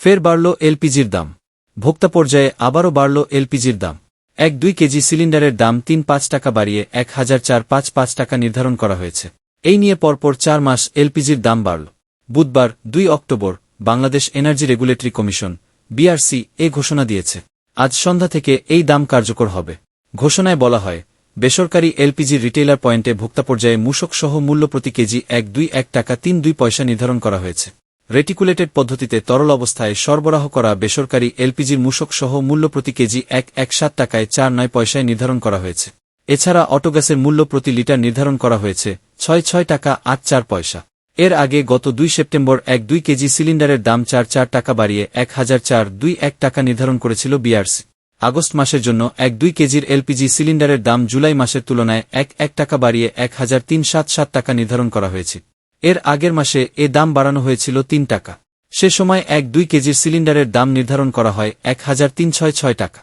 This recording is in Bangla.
ফের বাড়ল এলপিজির দাম। ভোক্তা পর্যায়ে আবারও বাড়ল এলপিজির দাম। এক দুই কেজি সিলিন্ডারের দাম তিন পাঁচ টাকা বাড়িয়ে এক হাজার চার পাঁচ পাঁচ টাকা নির্ধারণ করা হয়েছে। এই নিয়ে পরপর চার মাস এলপিজির দাম বাড়ল। বুধবার দুই October Bangladesh energy regulatory commission, BRC, এ ঘোষণা দিয়েছে। আজ সন্ধ্যা থেকে এই দাম কার্যকর হবে। ঘোষণায় বলা হয়, বেসরকারি এলপিজি রিটেইলার পয়েন্টে ভোক্তা পর্যায়ে মূসক সহ মূল্য প্রতি কেজি এক দুই এক টাকা তিন দুই পয়সা নির্ধারণ করা হয়েছে। রেটিকুলেটেড পদ্ধতিতে তরল অবস্থায় সরবরাহ করা বেসরকারি এলপিজির মূসক সহ মূল্য প্রতি কেজি এক এক সাত টাকায় চার নয় পয়সায় নির্ধারণ করা হয়েছে। এছাড়া অটোগ্যাসের মূল্য প্রতি লিটার নির্ধারণ করা হয়েছে ছয় ছয় টাকা আট চার পয়সা। এর আগে গত দুই সেপ্টেম্বর এক দুই কেজি সিলিন্ডারের দাম চার চার টাকা বাড়িয়ে এক হাজার চার দুই এক টাকা নির্ধারণ করেছিল বিআরসি। আগস্ট মাসের জন্য এক দুই কেজির এলপিজি সিলিন্ডারের দাম জুলাই মাসের তুলনায় এক এক টাকা বাড়িয়ে এক হাজার তিন সাত সাত টাকা নির্ধারণ করা হয়েছে। এর আগের মাসে এ দাম বাড়ানো হয়েছিল তিন টাকা। সে সময় এক দুই কেজির সিলিন্ডারের দাম নির্ধারণ করা হয় এক হাজার তিন ছয় ছয় টাকা।